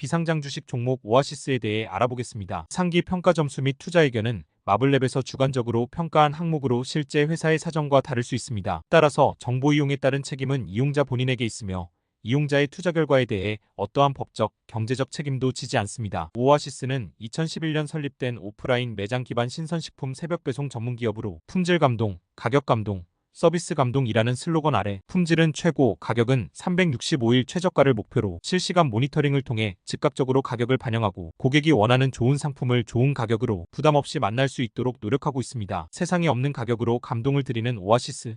비상장 주식 종목 오아시스에 대해 알아보겠습니다. 상기 평가 점수 및 투자 의견은 마블랩에서 주관적으로 평가한 항목으로 실제 회사의 사정과 다를 수 있습니다. 따라서 정보 이용에 따른 책임은 이용자 본인에게 있으며 이용자의 투자 결과에 대해 어떠한 법적, 경제적 책임도 지지 않습니다. 오아시스는 2011년 설립된 오프라인 매장 기반 신선식품 새벽 배송 전문 기업으로 품질 감동, 가격 감동, 서비스 감동이라는 슬로건 아래 품질은 최고, 가격은 365일 최저가를 목표로 실시간 모니터링을 통해 즉각적으로 가격을 반영하고 고객이 원하는 좋은 상품을 좋은 가격으로 부담 없이 만날 수 있도록 노력하고 있습니다. 세상에 없는 가격으로 감동을 드리는 오아시스.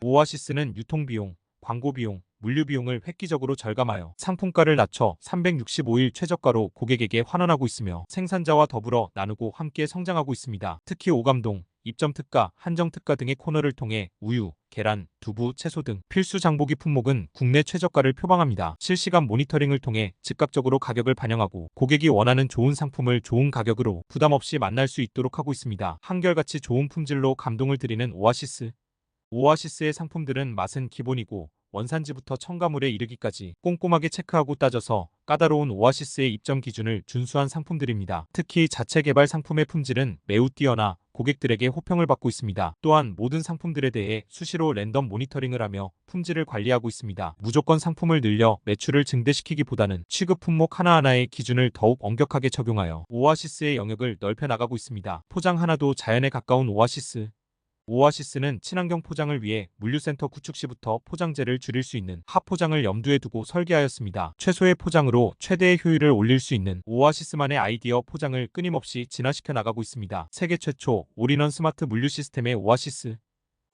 오아시스는 유통비용, 광고비용, 물류비용을 획기적으로 절감하여 상품가를 낮춰 365일 최저가로 고객에게 환원하고 있으며 생산자와 더불어 나누고 함께 성장하고 있습니다. 특히 오감동, 입점 특가, 한정 특가 등의 코너를 통해 우유, 계란, 두부, 채소 등 필수 장보기 품목은 국내 최저가를 표방합니다. 실시간 모니터링을 통해 즉각적으로 가격을 반영하고 고객이 원하는 좋은 상품을 좋은 가격으로 부담 없이 만날 수 있도록 하고 있습니다. 한결같이 좋은 품질로 감동을 드리는 오아시스. 오아시스의 상품들은 맛은 기본이고 원산지부터 첨가물에 이르기까지 꼼꼼하게 체크하고 따져서 까다로운 오아시스의 입점 기준을 준수한 상품들입니다. 특히 자체 개발 상품의 품질은 매우 뛰어나 고객들에게 호평을 받고 있습니다. 또한 모든 상품들에 대해 수시로 랜덤 모니터링을 하며 품질을 관리하고 있습니다. 무조건 상품을 늘려 매출을 증대시키기보다는 취급 품목 하나하나의 기준을 더욱 엄격하게 적용하여 오아시스의 영역을 넓혀 나가고 있습니다. 포장 하나도 자연에 가까운 오아시스. 오아시스는 친환경 포장을 위해 물류센터 구축 시부터 포장재를 줄일 수 있는 하포장을 염두에 두고 설계하였습니다. 최소의 포장으로 최대의 효율을 올릴 수 있는 오아시스만의 아이디어 포장을 끊임없이 진화시켜 나가고 있습니다. 세계 최초 올인원 스마트 물류 시스템의 오아시스.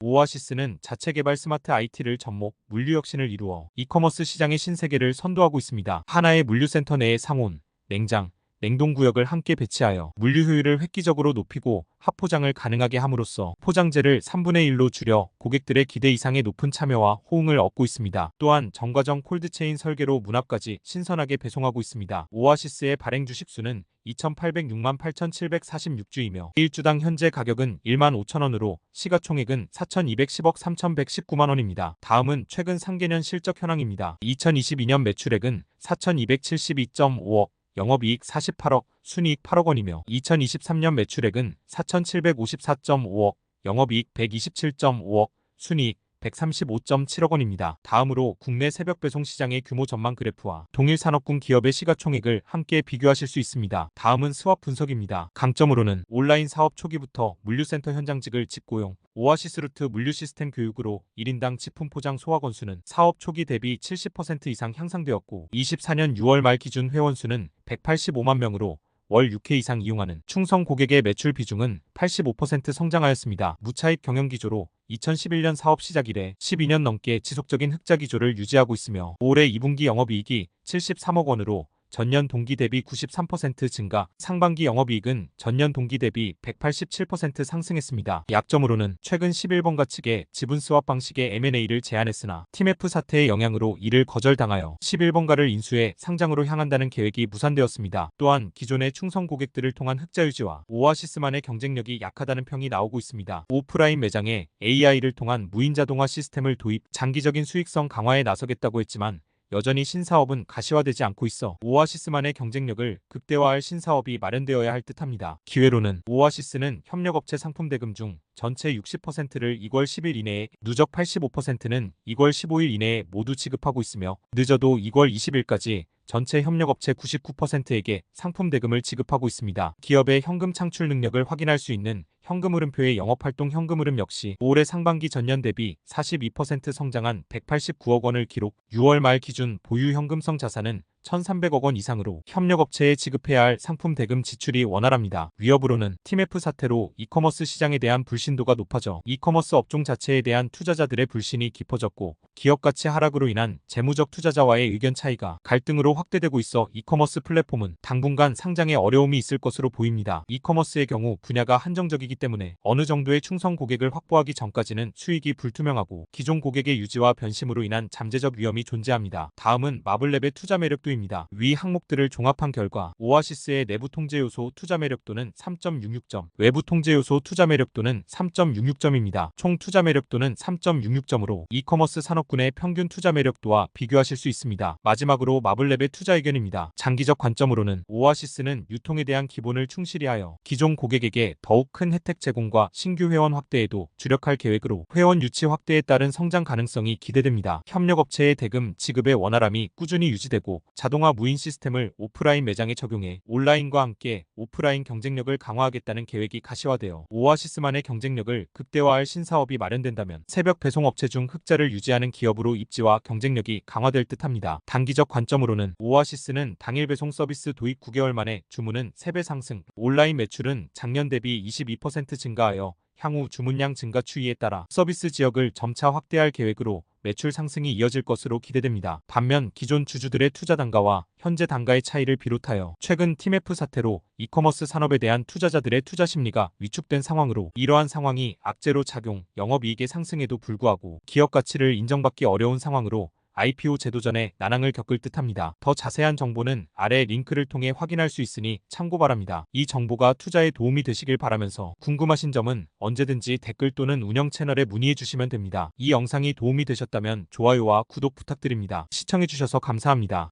오아시스는 자체 개발 스마트 IT를 접목, 물류 혁신을 이루어 이커머스 시장의 신세계를 선도하고 있습니다. 하나의 물류센터 내의 상온, 냉장, 냉동구역을 함께 배치하여 물류 효율을 획기적으로 높이고 합포장을 가능하게 함으로써 포장재를 3분의 1로 줄여 고객들의 기대 이상의 높은 참여와 호응을 얻고 있습니다. 또한 정과정 콜드체인 설계로 문 앞까지 신선하게 배송하고 있습니다. 오아시스의 발행 주식수는 2,806만 8,746주이며 1주당 현재 가격은 1만 5천원으로 시가총액은 4,210억 3,119만 원입니다. 다음은 최근 상계년 실적 현황입니다. 2022년 매출액은 4,272.5억, 영업이익 48억, 순이익 8억 원이며 2023년 매출액은 4,754.5억, 영업이익 127.5억, 순이익 135.7억 원입니다. 다음으로 국내 새벽 배송 시장의 규모 전망 그래프와 동일 산업군 기업의 시가총액을 함께 비교하실 수 있습니다. 다음은 스왑 분석입니다. 강점으로는 온라인 사업 초기부터 물류센터 현장직을 직고용, 오아시스 루트 물류 시스템 교육으로 1인당 지품 포장 소화 건수는 사업 초기 대비 70% 이상 향상되었고 24년 6월 말 기준 회원 수는 185만 명으로 월 6회 이상 이용하는 충성 고객의 매출 비중은 85% 성장하였습니다. 무차익 경영 기조로 2011년 사업 시작 이래 12년 넘게 지속적인 흑자 기조를 유지하고 있으며 올해 2분기 영업이익이 73억 원으로 전년 동기 대비 93% 증가, 상반기 영업이익은 전년 동기 대비 187% 상승했습니다. 약점으로는 최근 11번가 측에 지분 스왑 방식의 M&A를 제안했으나 팀F 사태의 영향으로 이를 거절당하여 11번가를 인수해 상장으로 향한다는 계획이 무산되었습니다. 또한 기존의 충성 고객들을 통한 흑자 유지와 오아시스만의 경쟁력이 약하다는 평이 나오고 있습니다. 오프라인 매장에 AI를 통한 무인 자동화 시스템을 도입, 장기적인 수익성 강화에 나서겠다고 했지만 여전히 신사업은 가시화되지 않고 있어 오아시스만의 경쟁력을 극대화할 신사업이 마련되어야 할 듯합니다. 기회로는 오아시스는 협력업체 상품 대금 중 전체 60%를 2월 10일 이내에 누적 85%는 2월 15일 이내에 모두 지급하고 있으며 늦어도 2월 20일까지 전체 협력업체 99%에게 상품 대금을 지급하고 있습니다. 기업의 현금 창출 능력을 확인할 수 있는 현금 흐름표의 영업활동 현금 흐름 역시 올해 상반기 전년 대비 42% 성장한 189억 원을 기록 6월 말 기준 보유 현금성 자산은 1,300억 원 이상으로 협력업체에 지급해야 할 상품 대금 지출이 원활합니다. 위협으로는 팀F 사태로 이커머스 시장에 대한 불신도가 높아져 이커머스 업종 자체에 대한 투자자들의 불신이 깊어졌고 기업 가치 하락으로 인한 재무적 투자자와의 의견 차이가 갈등으로 확대되고 있어 이커머스 플랫폼은 당분간 상장에 어려움이 있을 것으로 보입니다. 이커머스의 경우 분야가 한정적이기 때문에 어느 정도의 충성 고객을 확보하기 전까지는 수익이 불투명하고 기존 고객의 유지와 변심으로 인한 잠재적 위험이 존재합니다. 다음은 마블랩의 투자 매력도 매력도입니다. 위 항목들을 종합한 결과 오아시스의 내부 통제 요소 투자 매력도는 3.66점, 외부 통제 요소 투자 매력도는 3.66점입니다. 총 투자 매력도는 3.66점으로 이커머스 산업군의 평균 투자 매력도와 비교하실 수 있습니다. 마지막으로 마블랩의 투자 의견입니다. 장기적 관점으로는 오아시스는 유통에 대한 기본을 충실히 하여 기존 고객에게 더욱 큰 혜택 제공과 신규 회원 확대에도 주력할 계획으로 회원 유치 확대에 따른 성장 가능성이 기대됩니다. 협력업체의 대금 지급의 원활함이 꾸준히 유지되고 자동화 무인 시스템을 오프라인 매장에 적용해 온라인과 함께 오프라인 경쟁력을 강화하겠다는 계획이 가시화되어 오아시스만의 경쟁력을 극대화할 신사업이 마련된다면 새벽 배송 업체 중 흑자를 유지하는 기업으로 입지와 경쟁력이 강화될 듯합니다. 단기적 관점으로는 오아시스는 당일 배송 서비스 도입 9개월 만에 주문은 3배 상승, 온라인 매출은 작년 대비 22% 증가하여 향후 주문량 증가 추이에 따라 서비스 지역을 점차 확대할 계획으로 매출 상승이 이어질 것으로 기대됩니다. 반면 기존 주주들의 투자 단가와 현재 단가의 차이를 비롯하여 최근 TMF 사태로 이커머스 산업에 대한 투자자들의 투자 심리가 위축된 상황으로 이러한 상황이 악재로 작용, 영업이익의 상승에도 불구하고 기업 가치를 인정받기 어려운 상황으로 IPO 제도 전에 난항을 겪을 듯합니다. 더 자세한 정보는 아래 링크를 통해 확인할 수 있으니 참고 바랍니다. 이 정보가 투자에 도움이 되시길 바라면서 궁금하신 점은 언제든지 댓글 또는 운영 채널에 문의해 주시면 됩니다. 이 영상이 도움이 되셨다면 좋아요와 구독 부탁드립니다. 시청해 주셔서 감사합니다.